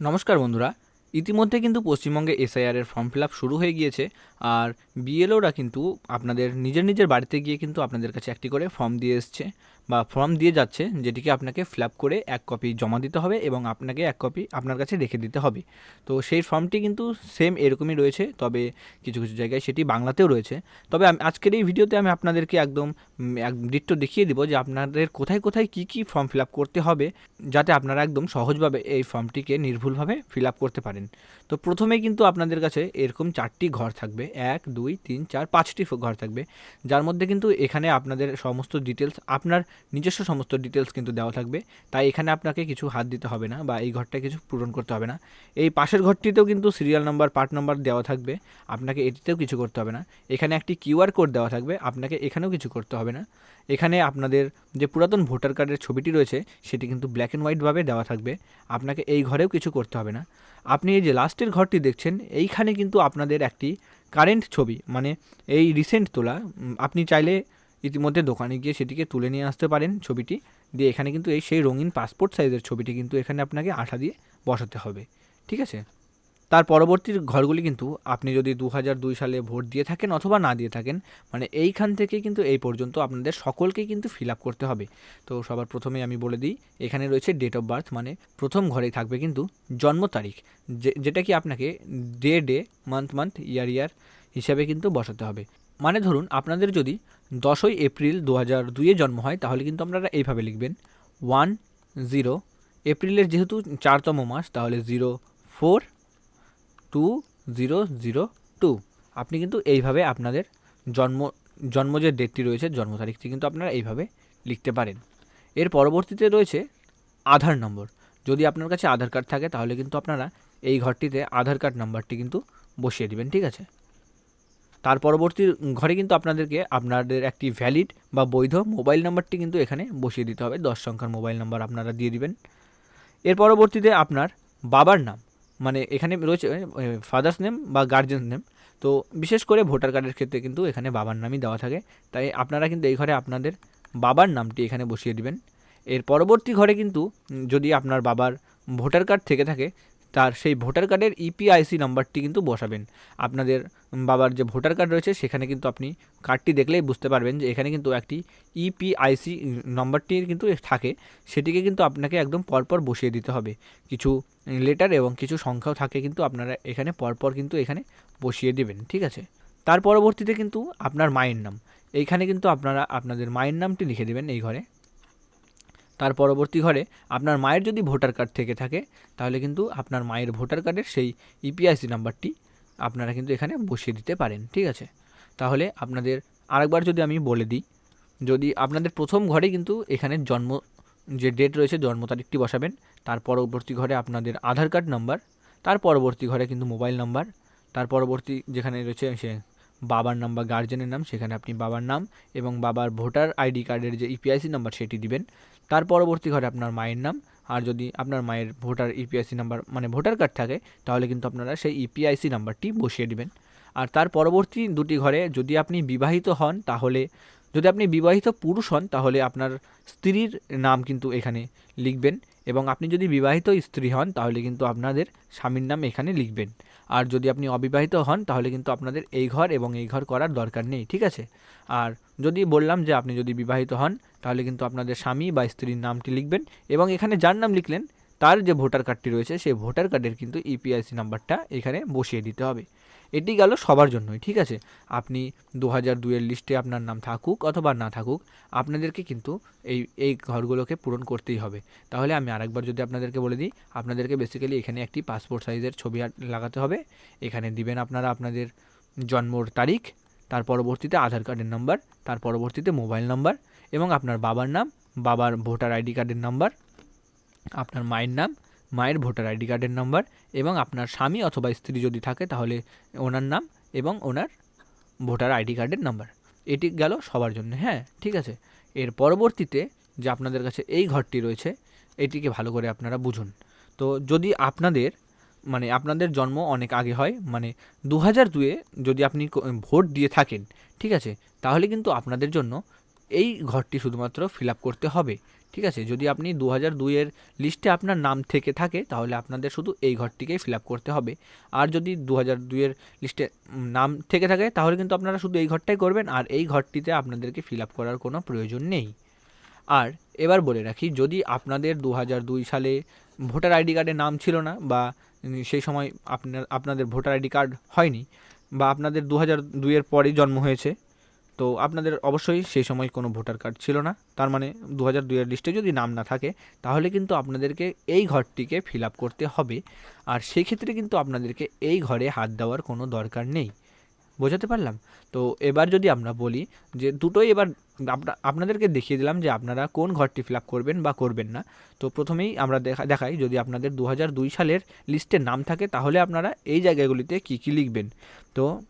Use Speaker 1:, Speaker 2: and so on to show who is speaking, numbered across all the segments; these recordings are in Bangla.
Speaker 1: নমস্কার বন্ধুরা, ইতিমধ্যে কিন্তু পশ্চিমবঙ্গে এসআইআরের ফর্ম ফিল আপ শুরু হয়ে গিয়েছে, আর বিএলওরা কিন্তু আপনাদের নিজের নিজের বাড়িতে গিয়ে কিন্তু আপনাদের কাছে একটি করে ফর্ম দিয়ে এসছে। বা ফর্ম দিয়ে যাচ্ছে যেটিকে আপনাকে ফিল করে এক কপি জমা দিতে হবে এবং আপনাকে এক কপি আপনার কাছে রেখে দিতে হবে। তো সেই ফর্মটি কিন্তু সেম এরকমই রয়েছে, তবে কিছু কিছু জায়গায় সেটি বাংলাতেও রয়েছে। তবে আজকের এই ভিডিওতে আমি আপনাদেরকে একদম এক ডিট্টো দেখিয়ে দিব যে আপনাদের কোথায় কোথায় কী কী ফর্ম ফিল করতে হবে, যাতে আপনারা একদম সহজভাবে এই ফর্মটিকে নির্ভুলভাবে ফিল করতে পারেন। তো প্রথমেই কিন্তু আপনাদের কাছে এরকম চারটি ঘর থাকবে। এক, দুই, তিন, চার, পাঁচটি ঘর থাকবে। যার মধ্যে কিন্তু এখানে আপনাদের সমস্ত ডিটেলস আপনার নিজস্ব সমস্ত ডিটেলস কিন্তু দেওয়া থাকবে। তাই এখানে আপনাকে কিছু হাত দিতে হবে না বা এই ঘরটা কিছু পূরণ করতে হবে না। এই পাশের ঘরটিতেও কিন্তু সিরিয়াল নাম্বার পার্ট নাম্বার দেওয়া থাকবে। আপনাকে এটিতেও কিছু করতে হবে না। এখানে একটি কিউআর কোড দেওয়া থাকবে। আপনাকে এখানেও কিছু করতে হবে না। এখানে আপনাদের যে পুরাতন ভোটার কার্ডের ছবিটি রয়েছে, সেটি কিন্তু ব্ল্যাক অ্যান্ড হোয়াইটভাবে দেওয়া থাকবে। আপনাকে এই ঘরেও কিছু করতে হবে না। আপনি এই যে লাস্টের ঘরটি দেখছেন, এইখানে কিন্তু আপনাদের একটি কারেন্ট ছবি মানে এই রিসেন্ট তোলা। আপনি চাইলে ইতিমধ্যে দোকানে গিয়ে সেটিকে তুলে নিয়ে আসতে পারেন ছবিটি। দিয়ে এখানে কিন্তু এই সেই রঙিন পাসপোর্ট সাইজের ছবিটি কিন্তু এখানে আপনাকে আঠা দিয়ে বসাতে হবে। ঠিক আছে? তার পরবর্তী ঘরগুলি কিন্তু আপনি যদি দু দুই সালে ভোট দিয়ে থাকেন অথবা না দিয়ে থাকেন মানে এইখান থেকে কিন্তু এই পর্যন্ত আপনাদের সকলকেই কিন্তু ফিল আপ করতে হবে। তো সবার প্রথমে আমি বলে দিই, এখানে রয়েছে ডেট অফ বার্থ মানে প্রথম ঘরেই থাকবে কিন্তু জন্ম তারিখ যেটা কি আপনাকে day day month month year year হিসাবে কিন্তু বসাতে হবে। মানে ধরুন আপনাদের যদি দশই এপ্রিল দু হাজার দুইয়ে জন্ম হয়, তাহলে কিন্তু আপনারা এইভাবে লিখবেন। ওয়ান, জিরো, এপ্রিলের যেহেতু চারতম মাস, তাহলে zero, four, two, zero zero, two. আপনি কিন্তু এইভাবে আপনাদের জন্ম জন্ম যে ডেটটি রয়েছে, জন্ম তারিখটি কিন্তু আপনারা এইভাবে লিখতে পারেন। এর পরবর্তীতে রয়েছে আধার নম্বর। যদি আপনার কাছে আধার কার্ড থাকে, তাহলে কিন্তু আপনারা এই ঘরটিতে আধার কার্ড নাম্বারটি কিন্তু বসিয়ে দিবেন, ঠিক আছে? তার পরবর্তী ঘরে কিন্তু আপনাদেরকে আপনাদের একটি ভ্যালিড বা বৈধ মোবাইল নাম্বারটি কিন্তু এখানে বসিয়ে দিতে হবে। দশ সংখ্যার মোবাইল নাম্বার আপনারা দিয়ে দিবেন। এর পরবর্তীতে আপনার বাবার নাম মানে এখানে রয়েছে ফাদার্স নেম বা গার্জেন্স নেম তো বিশেষ করে ভোটার কার্ডের ক্ষেত্রে কিন্তু এখানে বাবার নামই দেওয়া থাকে। তাই আপনারা কিন্তু এই ঘরে আপনাদের বাবার নামটি এখানে বসিয়ে দিবেন। এর পরবর্তী ঘরে কিন্তু যদি আপনার বাবার ভোটার কার্ড থেকে থাকে তার সেই ভোটার কার্ডের ইপিআইসি নাম্বারটি কিন্তু বসাবেন। আপনাদের বাবার যে ভোটার কার্ড রয়েছে, সেখানে কিন্তু আপনি কার্ডটি দেখলেই বুঝতে পারবেন যে এখানে কিন্তু একটি ইপিআইসি নাম্বারটি কিন্তু থাকে, সেটিকে কিন্তু আপনাকে একদম পরপর বসিয়ে দিতে হবে। কিছু লেটার এবং কিছু সংখ্যাও থাকে কিন্তু আপনারা এখানে পরপর কিন্তু এখানে বসিয়ে দেবেন, ঠিক আছে? তার পরবর্তীতে কিন্তু আপনার মায়ের নাম। এইখানে কিন্তু আপনারা, আপনাদের মায়ের নামটি লিখে দেবেন এই ঘরে। তার পরবর্তী ঘরে আপনার মায়ের যদি ভোটার কার্ড থেকে থাকে, তাহলে কিন্তু আপনার মায়ের ভোটার কার্ডের সেই ইপিআইসি নাম্বারটি আপনারা কিন্তু এখানে বসিয়ে দিতে পারেন, ঠিক আছে? তাহলে আপনাদের আরেকবার যদি আমি বলে দিই, যদি আপনাদের প্রথম ঘরে কিন্তু এখানে জন্ম, যে ডেট রয়েছে, জন্ম তারিখটি বসাবেন, তার পরবর্তী ঘরে আপনাদের আধার কার্ড নাম্বার, তার পরবর্তী ঘরে কিন্তু মোবাইল নাম্বার, তার পরবর্তী যেখানে রয়েছে সে বাবার নাম বা গার্জেনের নাম, সেখানে আপনি বাবার নাম এবং বাবার ভোটার আইডি কার্ডের যে ইপিআইসি নাম্বার, সেটি দিবেন। তার পরবর্তী ঘরে আপনার মায়ের নাম, আর যদি আপনার মায়ের ভোটার ইপিআইসি নাম্বার মানে ভোটার কার্ড থাকে, তাহলে কিন্তু আপনারা সেই ইপিআইসি নাম্বারটি বসিয়ে দেবেন। আর তার পরবর্তী দুটি ঘরে যদি আপনি বিবাহিত হন, তাহলে যদি আপনি বিবাহিত পুরুষ হন, তাহলে আপনার স্ত্রীর নাম কিন্তু এখানে লিখবেন এবং আপনি যদি বিবাহিত স্ত্রী হন, তাহলে কিন্তু আপনাদের স্বামীর নাম এখানে লিখবেন। আর যদি আপনি অবিবাহিত হন, তাহলে কিন্তু আপনাদের এই ঘর এবং এই ঘর করার দরকার নেই, ঠিক আছে? আর যদি বললাম যে আপনি যদি বিবাহিত হন, তাহলে কিন্তু আপনাদের স্বামী বা স্ত্রীর নামটি লিখবেন এবং এখানে যার নাম লিখলেন, তার যে ভোটার কার্ডটি রয়েছে, সেই ভোটার কার্ডের কিন্তু ইপিআইসি নাম্বারটা এখানে বসিয়ে দিতে হবে। এটি গেল সবার জন্যই, ঠিক আছে? আপনি দু হাজার দুইয়ের লিস্টে আপনার নাম থাকুক অথবা না থাকুক, আপনাদেরকে কিন্তু এই এই ঘরগুলোকে পূরণ করতেই হবে। তাহলে আমি আরেকবার যদি আপনাদেরকে বলে দিই, আপনাদেরকে বেসিক্যালি এখানে একটি পাসপোর্ট সাইজের ছবি লাগাতে হবে। এখানে দিবেন আপনারা আপনাদের জন্মর তারিখ, তার পরবর্তীতে আধার কার্ডের নাম্বার তার পরবর্তীতে মোবাইল নাম্বার এবং আপনার বাবার নাম, বাবার ভোটার আইডি কার্ডের নাম্বার আপনার মায়ের নাম মায়ের ভোটার আইডি কার্ডের নাম্বার এবং আপনার স্বামী অথবা স্ত্রী যদি থাকে তাহলে ওনার নাম এবং ওনার ভোটার আইডি কার্ডের নাম্বার। এটি গেল সবার জন্য হ্যাঁ ঠিক আছে। এর পরবর্তীতে যে আপনাদের কাছে এই ঘরটি রয়েছে, এটিকে ভালো করে আপনারা বুঝুন। তো যদি আপনাদের মানে আপনাদের জন্ম অনেক আগে হয় মানে দু হাজার দুয়ে যদি আপনি ভোট দিয়ে থাকেন, ঠিক আছে, তাহলে কিন্তু আপনাদের জন্য এই ঘরটি শুধুমাত্র ফিল আপ করতে হবে, ঠিক আছে? যদি আপনি দু হাজার দুইয়ের লিস্টে আপনার নাম থেকে থাকে, তাহলে আপনাদের শুধু এই ঘরটিকেই ফিল আপ করতে হবে। আর যদি দু হাজার দুইয়ের লিস্টে নাম থেকে থাকে, তাহলে কিন্তু আপনারা শুধু এই ঘরটাই করবেন, আর এই ঘরটিতে আপনাদেরকে ফিল আপ করার কোনো প্রয়োজন নেই। আর এবার বলে রাখি, যদি আপনাদের দু হাজার দুই সালে ভোটার আইডি কার্ডে নাম ছিল না, বা সেই সময় আপনার, আপনাদের ভোটার আইডি কার্ড হয়নি, বা আপনাদের দু হাজার দুইয়ের পরেই জন্ম হয়েছে তো আপনাদের অবশ্যই সেই সময় কোনো ভোটার কার্ড ছিল না। তার মানে দু হাজার দুইয়ের লিস্টে যদি নাম না থাকে, তাহলে কিন্তু আপনাদেরকে এই ঘরটিকে ফিল আপ করতে হবে। আর সেই ক্ষেত্রে কিন্তু আপনাদেরকে এই ঘরে হাত দেওয়ার কোনো দরকার নেই। বোঝাতে পারলাম? তো এবার যদি আমরা বলি যে দুটোই এবার আপনা- আপনাদেরকে দেখিয়ে দিলাম যে আপনারা কোন ঘরটি ফিল আপ করবেন বা করবেন না। তো প্রথমেই আমরা দেখা, দেখাই যদি আপনাদের দু হাজার দুই সালের লিস্টে নাম থাকে, তাহলে আপনারা এই জায়গাগুলিতে কী কী লিখবেন? তো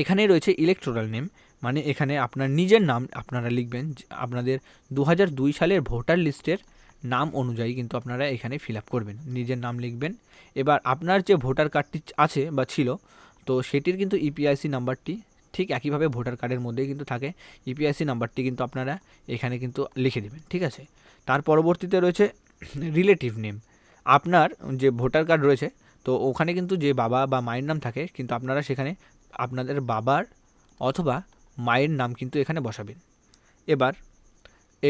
Speaker 1: এখানেই রয়েছে ইলেকট্রাল নেম মানে এখানে আপনার নিজের নাম আপনারা লিখবেন আপনাদের দু হাজার দুই সালের ভোটার লিস্টের নাম অনুযায়ী কিন্তু আপনারা এখানে ফিল করবেন, নিজের নাম লিখবেন। এবার আপনার যে ভোটার কার্ডটি আছে বা ছিল, তো সেটির কিন্তু ইপিআইসি নাম্বারটি ঠিক একইভাবে ভোটার কার্ডের মধ্যেই কিন্তু থাকে ইপিআইসি নাম্বারটি কিন্তু আপনারা এখানে কিন্তু লিখে দেবেন, ঠিক আছে? তার পরবর্তীতে রয়েছে রিলেটিভ নেম আপনার যে ভোটার কার্ড রয়েছে, তো ওখানে কিন্তু যে বাবা বা মায়ের নাম থাকে, কিন্তু আপনারা সেখানে আপনাদের বাবার অথবা মায়ের নাম কিন্তু এখানে বসাবেন। এবার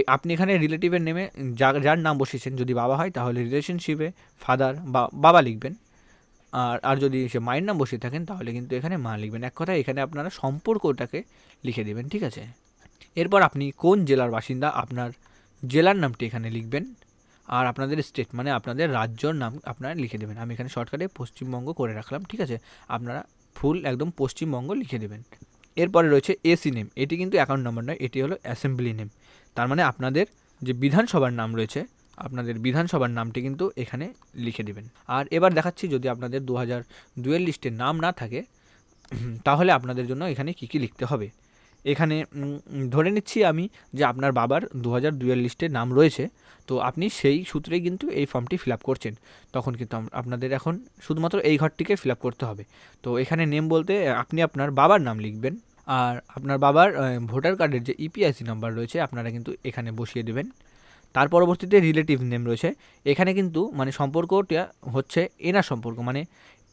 Speaker 1: আপনি এখানে রিলেটিভের নেমে যা, যার নাম বসিয়েছেন, যদি বাবা হয়, তাহলে রিলেশনশিপে ফাদার বা, বাবা লিখবেন। আর আর যদি সে মায়ের নাম বসিয়ে থাকেন, তাহলে কিন্তু এখানে মা লিখবেন। এক কথায় এখানে আপনারা সম্পর্কটাকে লিখে দেবেন, ঠিক আছে? এরপর আপনি কোন জেলার বাসিন্দা, আপনার জেলার নামটি এখানে লিখবেন। আর আপনাদের স্টেট মানে আপনাদের রাজ্যর নাম আপনারা লিখে দেবেন। আমি এখানে শর্টকাটে পশ্চিমবঙ্গ করে রাখলাম, ঠিক আছে? আপনারা ফুল একদম পশ্চিমবঙ্গ লিখে দেবেন এরপরে রয়েছে এসি নেম এটি কিন্তু অ্যাকাউন্ট নম্বর নয়, এটি হলো অ্যাসেম্বলি নেম তার মানে আপনাদের যে বিধানসভার নাম রয়েছে, আপনাদের বিধানসভার নামটি কিন্তু এখানে লিখে দেবেন। আর এবার দেখাচ্ছি যদি আপনাদের দু হাজার দুয়ের লিস্টে নাম না থাকে, তাহলে আপনাদের জন্য এখানে কী কী লিখতে হবে। এখানে ধরে নিচ্ছি আমি যে আপনার বাবার দু হাজার দুয়ের লিস্টে নাম রয়েছে, তো আপনি সেই সূত্রেই কিন্তু এই ফর্মটি ফিল আপ করছেন। তখন কিন্তু আপনাদের এখন শুধুমাত্র এই ঘরটিকে ফিল আপ করতে হবে। তো এখানে নেম বলতে আপনি আপনার বাবার নাম লিখবেন। আর আপনার বাবার ভোটার কার্ডের যে ইপিআইসি নাম্বার রয়েছে, আপনারা কিন্তু এখানে বসিয়ে দেবেন। তার পরবর্তীতে রিলেটিভ নেম রয়েছে। এখানে কিন্তু মানে সম্পর্কটা হচ্ছে এনার সম্পর্ক। মানে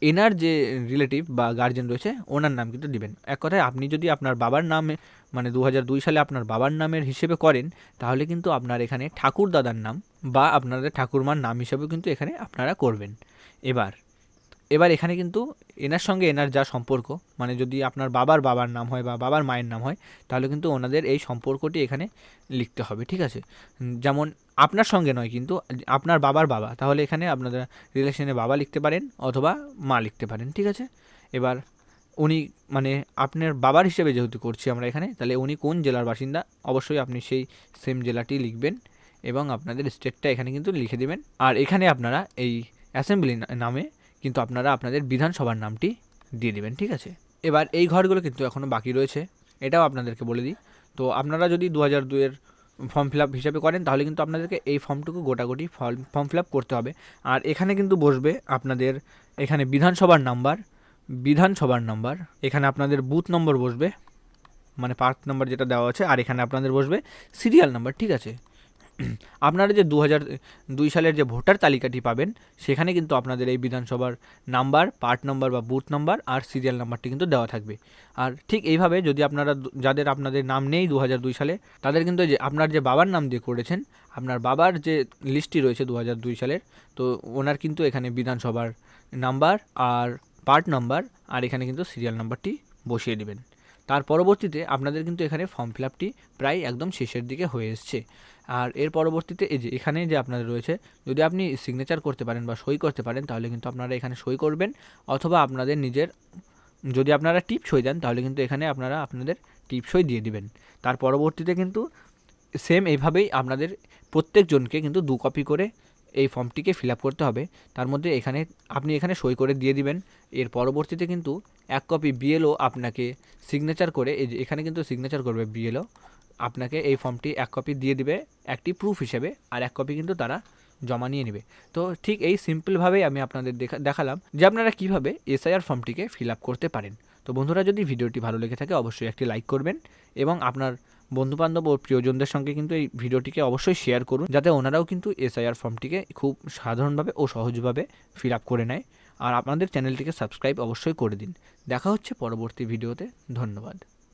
Speaker 1: এনার যে রিলেটিভ বা গার্জেন রয়েছে, ওনার নাম কিন্তু দিবেন। এক কথায় আপনি যদি আপনার বাবার নামে মানে দু দুই সালে আপনার বাবার নামের হিসেবে করেন, তাহলে কিন্তু আপনার এখানে ঠাকুর দাদার নাম বা আপনাদের ঠাকুরমার নাম হিসেবেও কিন্তু এখানে আপনারা করবেন। এবার এবার এখানে কিন্তু এনার সঙ্গে এনার যা সম্পর্ক মানে যদি আপনার বাবার বাবার নাম হয় বা বাবার মায়ের নাম হয়, তাহলে কিন্তু ওনাদের এই সম্পর্কটি এখানে লিখতে হবে, ঠিক আছে? যেমন আপনার সঙ্গে নয় কিন্তু আপনার বাবার বাবা, তাহলে এখানে আপনাদের রিলেশনে বাবা লিখতে পারেন অথবা মা লিখতে পারেন, ঠিক আছে? এবার উনি মানে আপনার বাবার হিসেবে যেহেতু করছি আমরা এখানে, তাহলে উনি কোন জেলার বাসিন্দা, অবশ্যই আপনি সেই সেম জেলাটি লিখবেন এবং আপনাদের স্টেটটা এখানে কিন্তু লিখে দেবেন। আর এখানে আপনারা এই অ্যাসেম্বলি নামে কিন্তু আপনারা আপনাদের বিধানসভার নামটি দিয়ে দেবেন, ঠিক আছে? এবার এই ঘরগুলো কিন্তু এখনও বাকি রয়েছে, এটাও আপনাদেরকে বলে দিই। তো আপনারা যদি দু হাজার ফর্ম ফিল আপ হিসাবে করেন, তাহলে কিন্তু আপনাদেরকে এই ফর্মটুকু গোটাগুটি ফর্ম ফর্ম ফিল আপ করতে হবে। আর এখানে কিন্তু বসবে আপনাদের এখানে বিধানসভার নাম্বার বিধানসভার নাম্বার, এখানে আপনাদের বুথ নম্বর বসবে মানে পার্ক নাম্বার যেটা দেওয়া আছে, আর এখানে আপনাদের বসবে সিরিয়াল নাম্বার, ঠিক আছে? আপনারা যে দু দুই সালের যে ভোটার তালিকাটি পাবেন, সেখানে কিন্তু আপনাদের এই বিধানসভার নাম্বার, পার্ট নাম্বার বা বুথ নাম্বার আর সিরিয়াল নাম্বারটি কিন্তু দেওয়া থাকবে। আর ঠিক এইভাবে যদি আপনারা যাদের আপনাদের নাম নেই দু দুই সালে, তাদের কিন্তু যে আপনার যে বাবার নাম দিয়ে করেছেন, আপনার বাবার যে লিস্টটি রয়েছে দু দুই সালের, তো ওনার কিন্তু এখানে বিধানসভার নাম্বার আর পার্ট নাম্বার আর এখানে কিন্তু সিরিয়াল নাম্বারটি বসিয়ে দেবেন। তার পরবর্তীতে আপনাদের কিন্তু এখানে ফর্ম ফিল আপটি প্রায় একদম শেষের দিকে হয়ে এসছে। আর এর পরবর্তীতে এই যে এখানে যে আপনাদের রয়েছে, যদি আপনি সিগনেচার করতে পারেন বা সই করতে পারেন, তাহলে কিন্তু আপনারা এখানে সই করবেন। অথবা আপনাদের নিজের, যদি আপনারা টিপ সই দেন, তাহলে কিন্তু এখানে আপনারা আপনাদের টিপ সই দিয়ে দিবেন। তার পরবর্তীতে কিন্তু সেম এইভাবেই আপনাদের প্রত্যেকজনকে কিন্তু দু কপি করে এই ফর্মটিকে ফিল করতে হবে। তার মধ্যে এখানে আপনি এখানে সই করে দিয়ে দিবেন। এর পরবর্তীতে কিন্তু এক কপি বিএলও আপনাকে সিগনেচার করে, এই এখানে কিন্তু সিগনেচার করবে বিএলও আপনাকে এই ফর্মটি এক কপি দিয়ে দিবে একটি প্রুফ হিসেবে, আর এক কপি কিন্তু তারা জমা নিয়ে নেবে। তো ঠিক এই সিম্পলভাবেই আমি আপনাদের দেখা, দেখালাম যে আপনারা কীভাবে এসআইআর ফর্মটিকে ফিল করতে পারেন। তো বন্ধুরা, যদি ভিডিওটি ভালো লেগে থাকে, অবশ্যই একটি লাইক করবেন এবং আপনার বন্ধুবান্ধব ও প্রিয়জনদের সঙ্গে কিন্তু এই ভিডিওটিকে অবশ্যই শেয়ার করুন, যাতে ওনারাও কিন্তু এসআইআর ফর্মটিকে খুব সাধারণভাবে ও সহজভাবে ফিল আপ করে নেয়। আর আপনাদের চ্যানেলটিকে সাবস্ক্রাইব অবশ্যই করে দিন। দেখা হচ্ছে পরবর্তী ভিডিওতে। ধন্যবাদ।